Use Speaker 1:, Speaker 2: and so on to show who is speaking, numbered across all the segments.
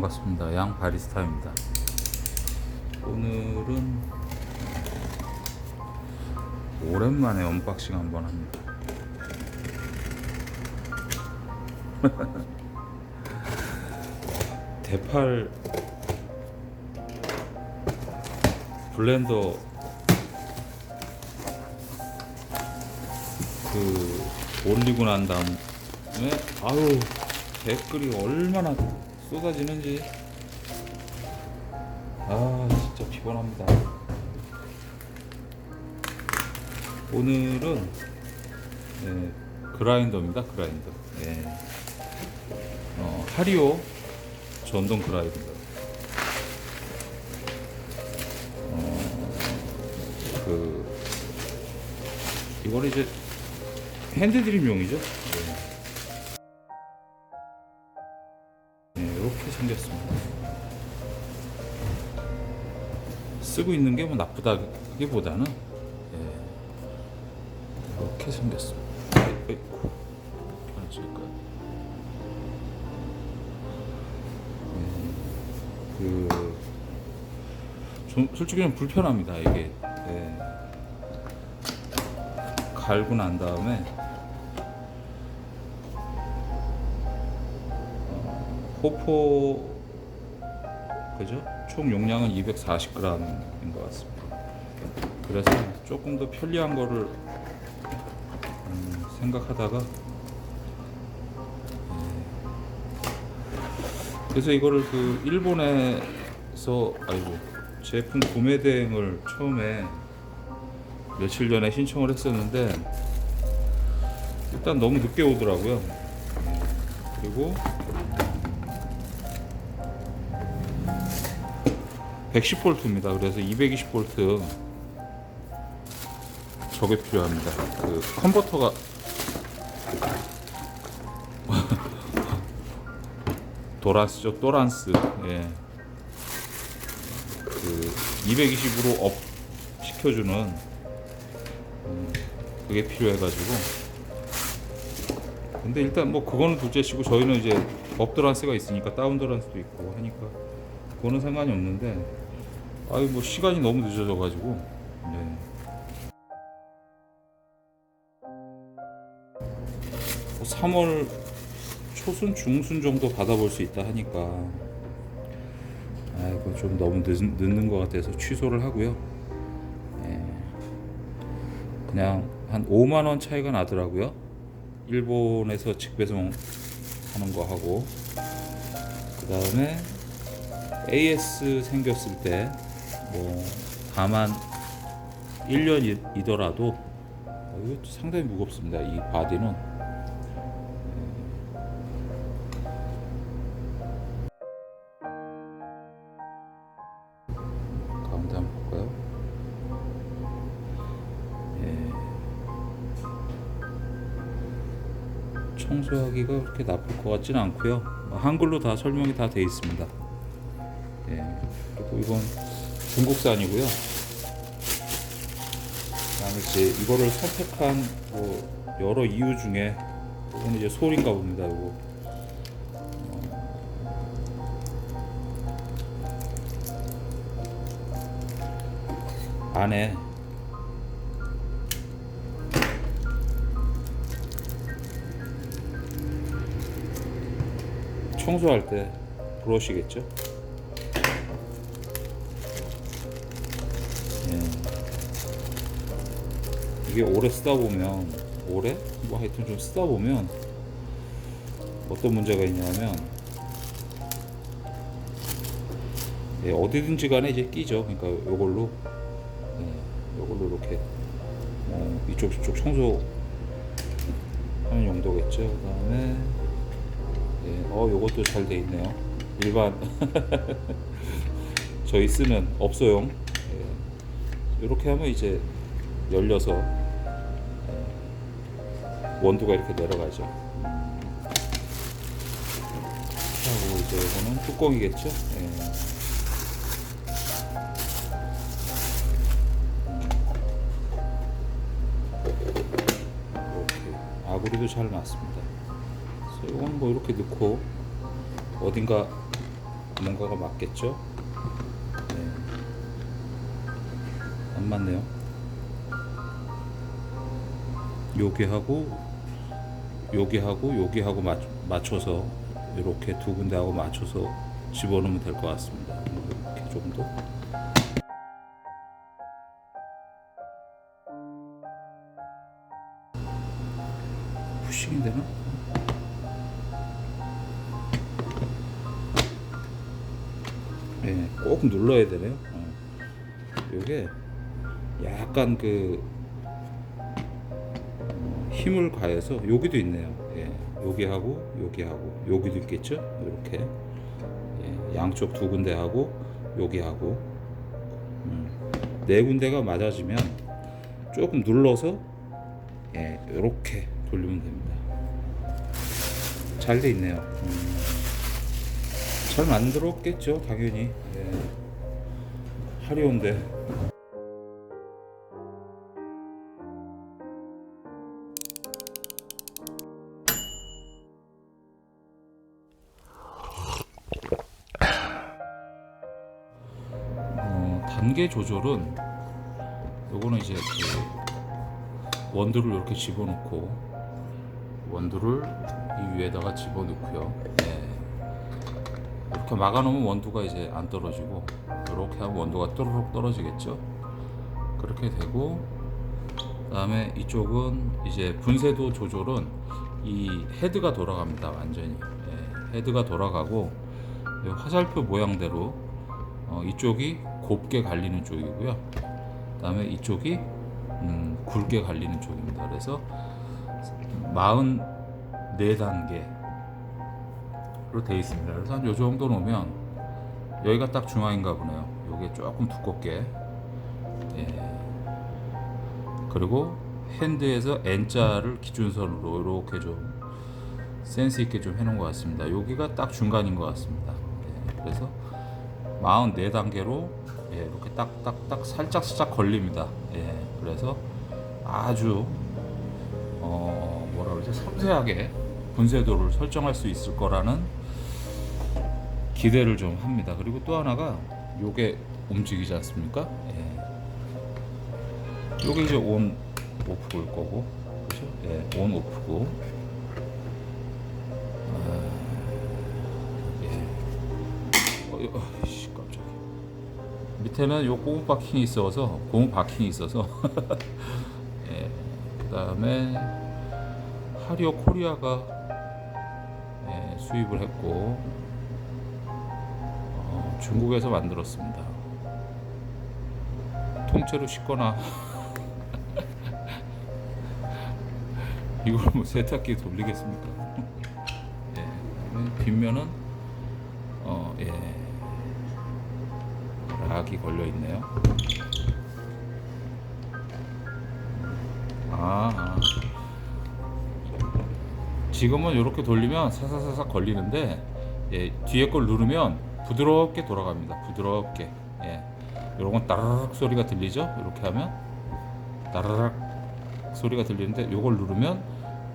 Speaker 1: 반갑습니다. 양 바리스타입니다. 오늘은 오랜만에 언박싱 한번 합니다. 대팔 블렌더 그 올리고 난 다음에 아유 댓글이 얼마나 쏟아지는지. 아 진짜 피곤합니다. 오늘은 네, 그라인더입니다 그라인더. 예. 어, 하리오 전동 그라인더. 어, 그 이거는 이제 핸드드림용이죠? 네. 생겼습니다. 쓰고 있는 게 뭐 나쁘다기보다는 예, 이렇게 생겼습니다. 하나 찍을까요? 예, 그, 좀 솔직히 좀 불편합니다. 이게 예. 갈고 난 다음에 호포 그죠? 총 용량은 240g인 것 같습니다. 그래서 조금 더 편리한 거를 음, 생각하다가 예. 그래서 이거를 그 일본에서 아이고 제품 구매 대행을 처음에 며칠 전에 신청을 했었는데 일단 너무 늦게 오더라고요. 예. 그리고 110볼트입니다. 그래서 220볼트 저게 필요합니다. 그 컨버터가 도란스죠, 도란스. 예. 그 220으로 업 시켜주는 음, 그게 필요해가지고. 근데 일단 뭐 그거는 둘째치고 저희는 이제 업 도란스가 있으니까 다운 도란스도 있고 하니까 그거는 상관이 없는데 아유 뭐 시간이 너무 늦어져 가지고. 네. 뭐 3월 초순 중순 정도 받아볼 수 있다 하니까. 아이고 좀 너무 늦, 늦는 것 같아서 취소를 하고요. 예. 그냥 한 5만 원 차이가 나더라고요. 일본에서 직배송 하는 거 하고. 그 다음에 AS 생겼을 때 뭐 다만 1년이더라도 어, 상당히 무겁습니다. 이 바디는? 예. 청소하기가 그렇게 나쁠 것 같지는 않고요. 뭐 한글로 다 설명이 다돼 있습니다. 예. 그리고 이건 중국산이고요. 이제 이거를 선택한 뭐 여러 이유 중에 이거는 이제 소리인가 봅니다. 이거. 어. 안에 청소할 때 브러쉬겠죠? 이게 오래 쓰다 보면 오래 뭐 하여튼 좀 쓰다 보면 어떤 문제가 있냐면 예, 어디든지 간에 이제 끼죠. 그러니까 요걸로 예, 요걸로 이렇게 어, 이쪽 저쪽 청소 하는 용도겠죠. 그다음에 예, 어 요것도 잘 돼 있네요. 일반 저희 쓰는 업소용 예, 이렇게 하면 이제 열려서 원두가 이렇게 내려가죠. 하고 이제 이거는 뚜껑이겠죠. 예. 아구리도 잘 맞습니다. 이건 뭐 이렇게 넣고 어딘가 뭔가가 맞겠죠? 네. 안 맞네요. 여기 하고 여기 하고 여기 하고 맞, 맞춰서 이렇게 두 군데 하고 맞춰서 집어넣으면 될 것 같습니다. 이렇게 정도. 푸싱이 되나? 네, 꼭 눌러야 되네요. 어. 이게 약간 그 어, 힘을 가해서 여기도 있네요. 예, 여기 하고 여기 하고 여기도 있겠죠? 이렇게 예, 양쪽 두 군데 하고 여기 하고 음, 네 군데가 맞아지면 조금 눌러서 예, 이렇게 돌리면 됩니다. 잘 돼 있네요. 음, 잘 만들었겠죠, 당연히. 예. 화려한데. 단계 조절은 요거는 이제 그 원두를 이렇게 집어넣고 원두를 이 위에다가 집어넣고요. 네. 이렇게 막아놓으면 원두가 이제 안 떨어지고 이렇게 하면 원두가 또르륵 떨어지겠죠. 그렇게 되고 그다음에 이쪽은 이제 분쇄도 조절은 이 헤드가 돌아갑니다. 완전히 예, 헤드가 돌아가고 이 화살표 모양대로 어, 이쪽이 곱게 갈리는 쪽이고요. 그다음에 이쪽이 음, 굵게 갈리는 쪽입니다. 그래서 44단계로 되어 있습니다. 그래서 한 요 정도 놓으면 여기가 딱 중앙인가 보네요. 요게 조금 두껍게. 예. 그리고 핸드에서 N자를 기준선으로 이렇게 좀 센스 있게 좀 해놓은 것 같습니다. 여기가 딱 중간인 것 같습니다. 예. 그래서 44단계로 예, 이렇게 딱딱딱 살짝 살짝 걸립니다. 예. 그래서 아주 어, 뭐라 그러지 섬세하게 분쇄도를 설정할 수 있을 거라는 기대를 좀 합니다. 그리고 또 하나가 요게 움직이지 않습니까? 예. 요게 이제 온 오프일 거고, 그죠? 예, 온 오프고. 밑에는 요 고무 바킹이 있어서 고무 바킹이 있어서 예, 그다음에 하리오 코리아가 예, 수입을 했고 어, 중국에서 만들었습니다. 통째로 씻거나 이걸 뭐 세탁기 돌리겠습니까? 예, 뒷면은 어, 예, 락이 걸려 있네요. 아, 아. 지금은 이렇게 돌리면 사사사사 걸리는데 예, 뒤에 걸 누르면 부드럽게 돌아갑니다. 부드럽게. 예. 이런 건 따르륵 소리가 들리죠? 이렇게 하면 따르륵 소리가 들리는데 이걸 누르면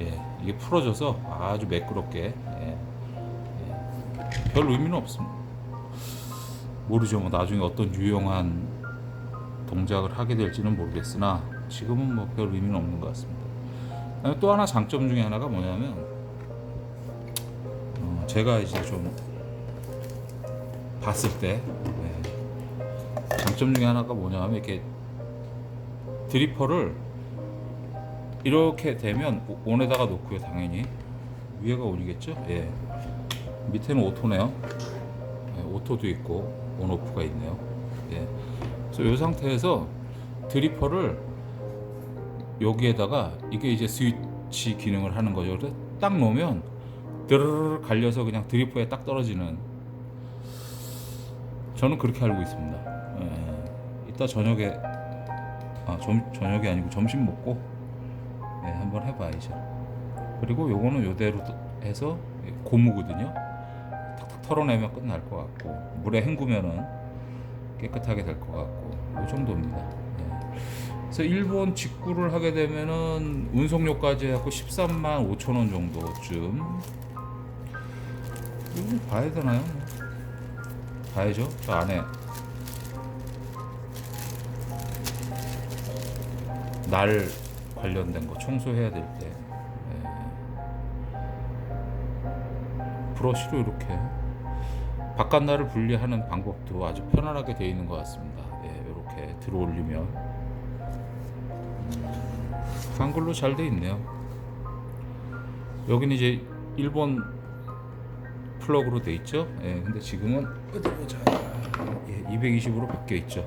Speaker 1: 예, 이게 풀어져서 아주 매끄럽게 예, 예. 별 의미는 없습니다. 모르죠. 뭐 나중에 어떤 유용한 동작을 하게 될지는 모르겠으나 지금은 뭐 별 의미는 없는 것 같습니다. 그다음에 또 하나 장점 중에 하나가 뭐냐면 어, 제가 이제 좀 봤을 때 네, 장점 중에 하나가 뭐냐면 이렇게 드리퍼를 이렇게 되면 오- 온에다가 놓고요 당연히 위에가 온이겠죠? 예 밑에는 오토네요. 예, 오토도 있고 온오프가 있네요. 예. 그래서 이 상태에서 드리퍼를 여기에다가 이게 이제 스위치 기능을 하는 거죠. 그래서 딱 놓으면 드르르 갈려서 그냥 드리퍼에 딱 떨어지는. 저는 그렇게 알고 있습니다. 예. 이따 저녁에 아, 점, 저녁이 아니고 점심 먹고 예, 한번 해봐야죠. 그리고 요거는 요대로 해서 고무거든요. 털어내면 끝날 것 같고 물에 헹구면은 깨끗하게 될 것 같고 이 정도입니다. 예. 그래서 일본 직구를 하게 되면은 운송료까지 해갖고 13만 5천 원 정도쯤 봐야 되나요? 봐야죠. 저 안에 날 관련된 거 청소해야 될 때. 예. 브러쉬로 이렇게 바깥 날을 분리하는 방법도 아주 편안하게 되어 있는 것 같습니다. 예, 이렇게 들어 올리면 음, 한글로 잘 되어 있네요. 여기는 이제 일본 플러그로 돼 있죠. 예, 근데 지금은 어디 보자. 예, 220으로 바뀌어 있죠.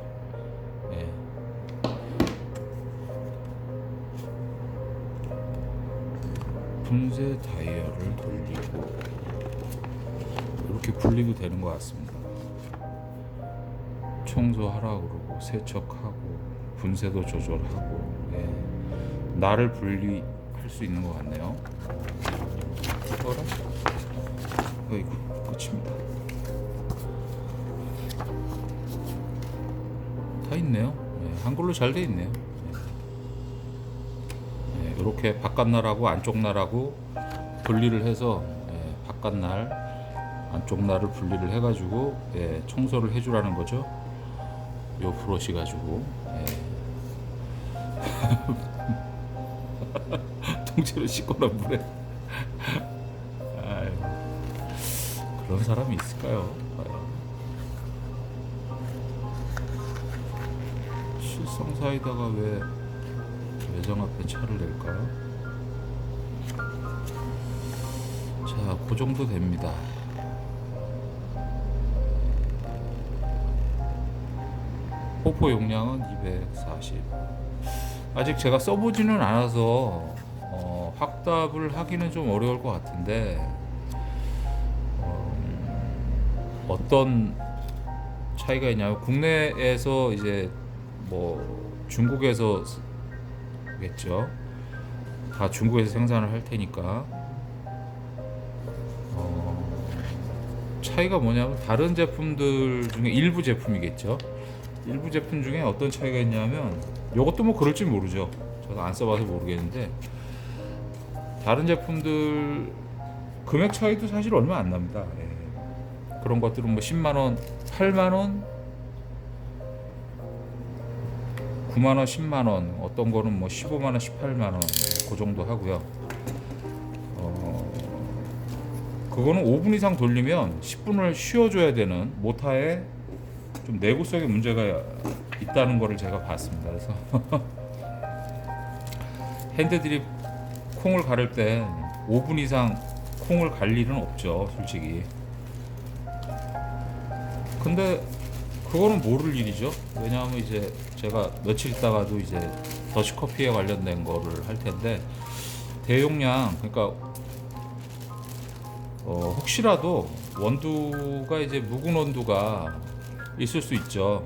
Speaker 1: 예. 분쇄 다이얼을 돌리고 이렇게 분리도 되는 것 같습니다. 청소하라 그러고 세척하고 분쇄도 조절하고 예. 날을 분리할 수 있는 것 같네요. 어라? 어이구 끝입니다. 다 있네요. 예, 한글로 잘 돼 있네요. 예, 이렇게 바깥 날하고 안쪽 날하고 분리를 해서 예, 바깥 날, 안쪽 날을 분리를 해가지고 예, 청소를 해주라는 거죠. 요 브러쉬 가지고 예. 통째로 씻거나 물에. 아유, 그런 사람이 있을까요? 과연? 실성사이다가 왜 매장 앞에 차를 낼까요? 자, 그 정도 됩니다. 포포 용량은 240. 아직 제가 써보지는 않아서 어, 확답을 하기는 좀 어려울 것 같은데 어, 어떤 차이가 있냐면 국내에서 이제 뭐 중국에서 겠죠. 다 중국에서 생산을 할 테니까 어, 차이가 뭐냐면 다른 제품들 중에 일부 제품이겠죠. 일부 제품 중에 어떤 차이가 있냐면 이것도 뭐 그럴지 모르죠. 저도 안 써봐서 모르겠는데 다른 제품들 금액 차이도 사실 얼마 안 납니다. 예. 그런 것들은 뭐 10만 원, 8만 원, 9만 원, 10만 원, 어떤 거는 뭐 15만 원, 18만 원, 그 정도 하고요. 어, 그거는 5분 이상 돌리면 10분을 쉬어줘야 되는 모타에 좀 내구성에 문제가 있다는 거를 제가 봤습니다. 그래서 핸드드립 콩을 가를 때 5분 이상 콩을 갈 일은 없죠, 솔직히. 근데 그거는 모를 일이죠. 왜냐하면 이제 제가 며칠 있다가도 이제 더치 커피에 관련된 거를 할 텐데 대용량 그러니까 어, 혹시라도 원두가 이제 묵은 원두가 있을 수 있죠.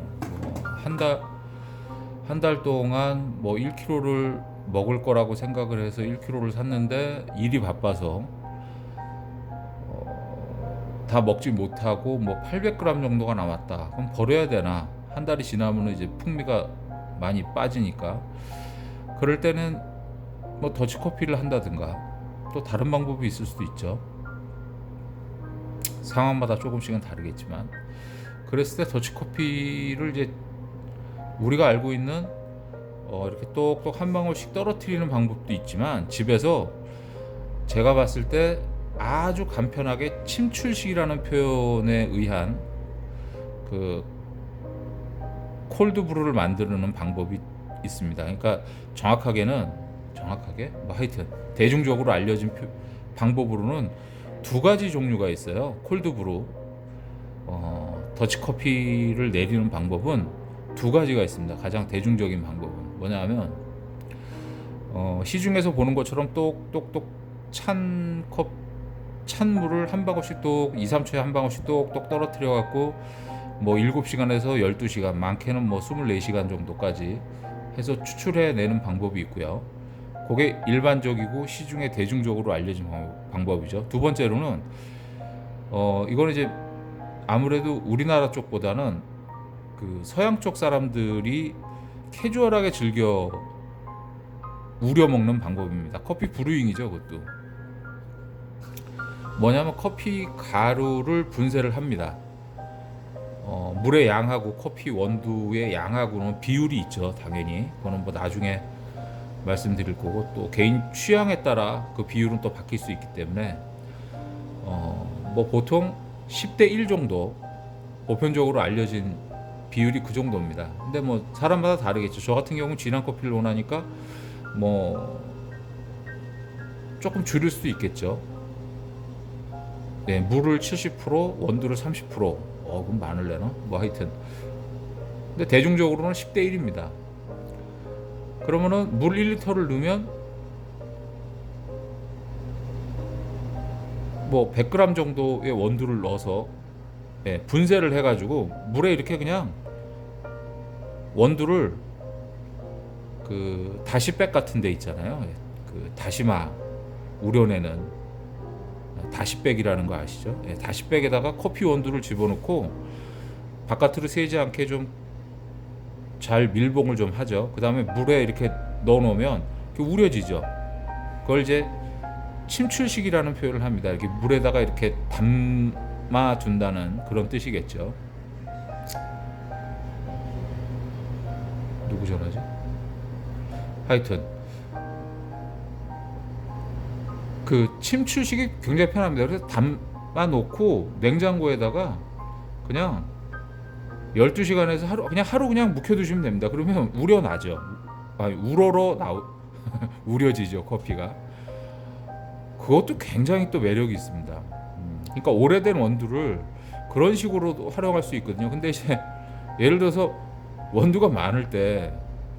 Speaker 1: 뭐한달 동안 뭐 1kg를 먹을 거라고 생각을 해서 1kg를 샀는데 일이 바빠서 어, 다 먹지 못하고 뭐 800g 정도가 남았다. 그럼 버려야 되나? 한 달이 지나면 이제 풍미가 많이 빠지니까 그럴 때는 뭐 더치 커피를 한다든가 또 다른 방법이 있을 수도 있죠. 상황마다 조금씩은 다르겠지만 그랬을 때 더치 커피를 이제 우리가 알고 있는 어, 이렇게 똑똑 한 방울씩 떨어뜨리는 방법도 있지만 집에서 제가 봤을 때 아주 간편하게 침출식이라는 표현에 의한 그 콜드브루를 만드는 방법이 있습니다. 그러니까 정확하게는 정확하게 뭐 하여튼 대중적으로 알려진 표- 방법으로는 두 가지 종류가 있어요. 콜드브루 어, 더치 커피를 내리는 방법은 두 가지가 있습니다. 가장 대중적인 방법은 뭐냐면 어, 시중에서 보는 것처럼 똑똑똑 찬 컵, 찬 물을 한 방울씩 똑 2, 3초에 한 방울씩 똑똑 떨어뜨려 갖고 뭐 7시간에서 12시간 많게는 뭐 24시간 정도까지 해서 추출해 내는 방법이 있고요. 그게 일반적이고 시중에 대중적으로 알려진 방- 방법이죠. 두 번째로는 어 이거는 이제 아무래도 우리나라 쪽보다는 그 서양 쪽 사람들이 캐주얼하게 즐겨 우려 먹는 방법입니다. 커피 브루잉이죠, 그것도. 뭐냐면 커피 가루를 분쇄를 합니다. 어, 물의 양하고 커피 원두의 양하고는 비율이 있죠, 당연히. 그거는 뭐 나중에 말씀드릴 거고 또 개인 취향에 따라 그 비율은 또 바뀔 수 있기 때문에 어, 뭐 보통 10대 1 정도 보편적으로 알려진 비율이 그 정도입니다. 근데 뭐 사람마다 다르겠죠. 저 같은 경우 는 진한 커피를 원하니까 뭐 조금 줄일 수도 있겠죠. 네, 물을 70% 원두를 30% 어, 그럼 많을래나? 뭐 하여튼. 근데 대중적으로는 10대 1입니다. 그러면은 물 1리터를 넣으면 뭐 100g 정도의 원두를 넣어서 예, 분쇄를 해가지고 물에 이렇게 그냥 원두를 그 다시백 같은 데 있잖아요. 예, 그 다시마 우려내는 다시백이라는 거 아시죠? 예, 다시백에다가 커피 원두를 집어넣고 바깥으로 새지 않게 좀 잘 밀봉을 좀 하죠. 그 다음에 물에 이렇게 넣어놓으면 우려지죠. 그걸 이제 침출식이라는 표현을 합니다. 이렇게 물에다가 이렇게 담아 둔다는 그런 뜻이겠죠. 누구 전화지? 하여튼 그 침출식이 굉장히 편합니다. 그래서 담아 놓고 냉장고에다가 그냥 12시간에서 하루 그냥 하루 그냥 묵혀 두시면 됩니다. 그러면 우려 나죠. 아니 우러러 나오 우려지죠, 커피가. 그것도 굉장히 또 매력이 있습니다. 음, 그러니까 오래된 원두를 그런 식으로도 활용할 수 있거든요. 근데 이제 예를 들어서 원두가 많을 때,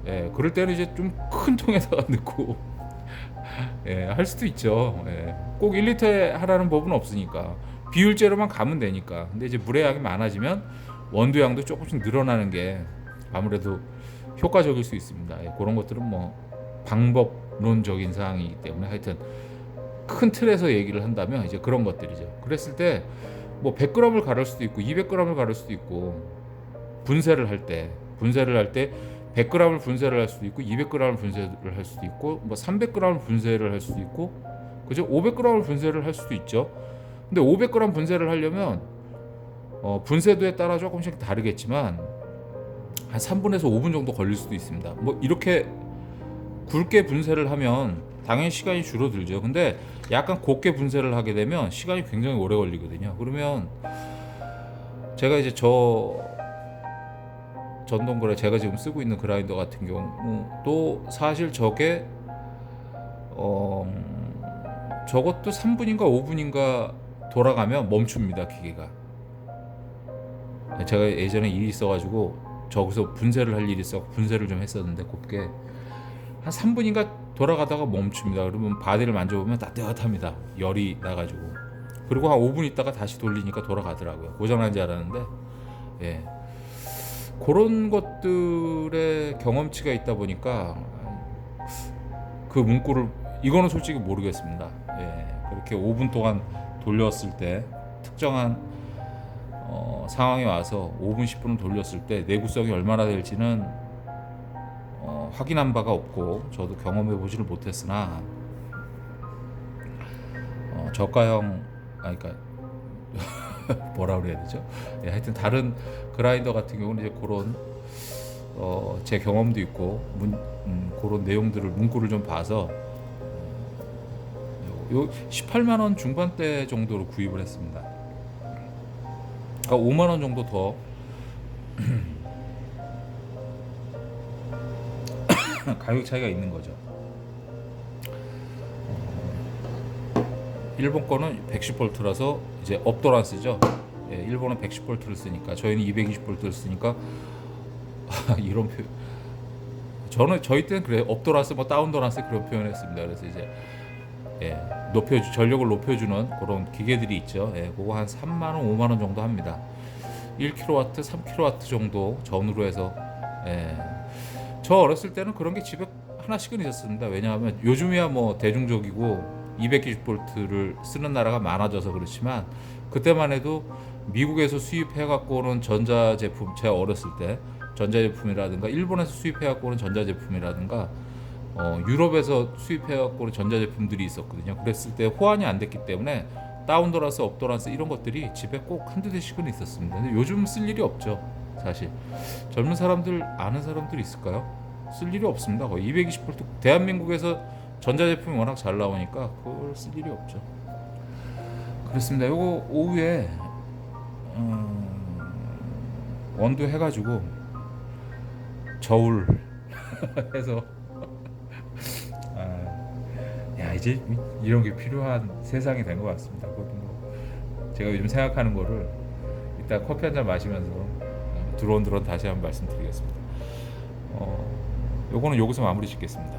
Speaker 1: 예, 그럴 때는 이제 좀 큰 통에다가 넣고, 예, 할 수도 있죠. 예, 꼭 1리터에 하라는 법은 없으니까 비율제로만 가면 되니까. 근데 이제 물의 양이 많아지면 원두 양도 조금씩 늘어나는 게 아무래도 효과적일 수 있습니다. 예, 그런 것들은 뭐 방법론적인 사항이기 때문에 하여튼 큰 틀에서 얘기를 한다면 이제 그런 것들이죠. 그랬을 때 뭐 100g을 가를 수도 있고 200g을 가를 수도 있고 분쇄를 할 때 분쇄를 할 때 100g을 분쇄를 할 수도 있고 200g을 분쇄를 할 수도 있고 뭐 300g을 분쇄를 할 수도 있고 그죠? 500g을 분쇄를 할 수도 있죠. 근데 500g 분쇄를 하려면 어, 분쇄도에 따라 조금씩 다르겠지만 한 3분에서 5분 정도 걸릴 수도 있습니다. 뭐 이렇게 굵게 분쇄를 하면 당연히 시간이 줄어들죠. 근데 약간 곱게 분쇄를 하게 되면 시간이 굉장히 오래 걸리거든요. 그러면 제가 이제 저 전동그라 제가 지금 쓰고 있는 그라인더 같은 경우도 사실 저게 어 저것도 3분인가 5분인가 돌아가면 멈춥니다 기계가. 제가 예전에 일이 있어가지고 저기서 분쇄를 할 일이 있어 분쇄를 좀 했었는데 곱게 한 3분인가 돌아가다가 멈춥니다. 그러면 바디를 만져보면 따뜻합니다. 열이 나가지고 그리고 한 5분 있다가 다시 돌리니까 돌아가더라고요. 고장난 줄 알았는데 예 그런 것들의 경험치가 있다 보니까 그 문구를 이거는 솔직히 모르겠습니다. 예 그렇게 5분 동안 돌렸을 때 특정한 어, 상황에 와서 5분 10분을 돌렸을 때 내구성이 얼마나 될지는 어, 확인한 바가 없고 저도 경험해 보지를 못했으나 어, 저가형 아니 그러니까 뭐라 그래야 되죠? 예, 하여튼 다른 그라인더 같은 경우는 이제 그런 어, 제 경험도 있고 문, 음, 그런 내용들을 문구를 좀 봐서 음, 요 18만 원 중반대 정도로 구입을 했습니다. 그러니까 5만 원 정도 더 가격 차이가 있는 거죠. 일본 거는 110볼트라서 이제 업도란스죠. 예, 일본은 110볼트를 쓰니까 저희는 220볼트를 쓰니까 이런 표 저는 저희 때는 그래 업도란스 뭐 다운도란스 그런 표현했습니다. 그래서 이제 예, 높여 전력을 높여주는 그런 기계들이 있죠. 예, 그거 한 3만 원, 5만 원 정도 합니다. 1kW, 3kW 정도 전후로 해서 예. 저 어렸을 때는 그런 게 집에 하나씩은 있었습니다. 왜냐하면 요즘이야 뭐 대중적이고 220볼트를 쓰는 나라가 많아져서 그렇지만 그때만 해도 미국에서 수입해 갖고 오는 전자 제품 제가 어렸을 때 전자 제품이라든가 일본에서 수입해 갖고 오는 전자 제품이라든가 어, 유럽에서 수입해 갖고 오는 전자 제품들이 있었거든요. 그랬을 때 호환이 안 됐기 때문에 다운도라스, 업도라스 이런 것들이 집에 꼭 한두 대씩은 있었습니다. 근데 요즘 쓸 일이 없죠. 사실 젊은 사람들 아는 사람들이 있을까요? 쓸 일이 없습니다. 거의 220V 대한민국에서 전자제품이 워낙 잘 나오니까 그걸 쓸 일이 없죠. 그렇습니다. 요거 오후에 음, 원두 해가지고 저울 해서 아, 야 이제 이런 게 필요한 세상이 된 것 같습니다. 뭐 제가 요즘 생각하는 거를 이따 커피 한 잔 마시면서 드론드론 다시 한번 말씀드리겠습니다. 어, 요거는 여기서 마무리 짓겠습니다.